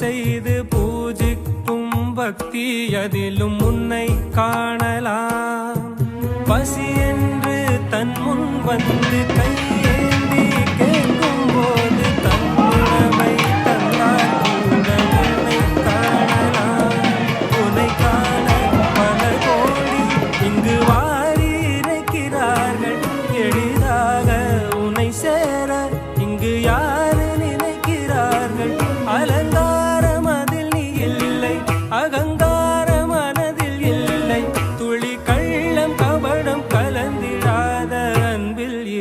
செய்து பூஜிக்கும் பக்தி அதிலும் உன்னை காணலாம். பசி என்று தன் முன் வந்து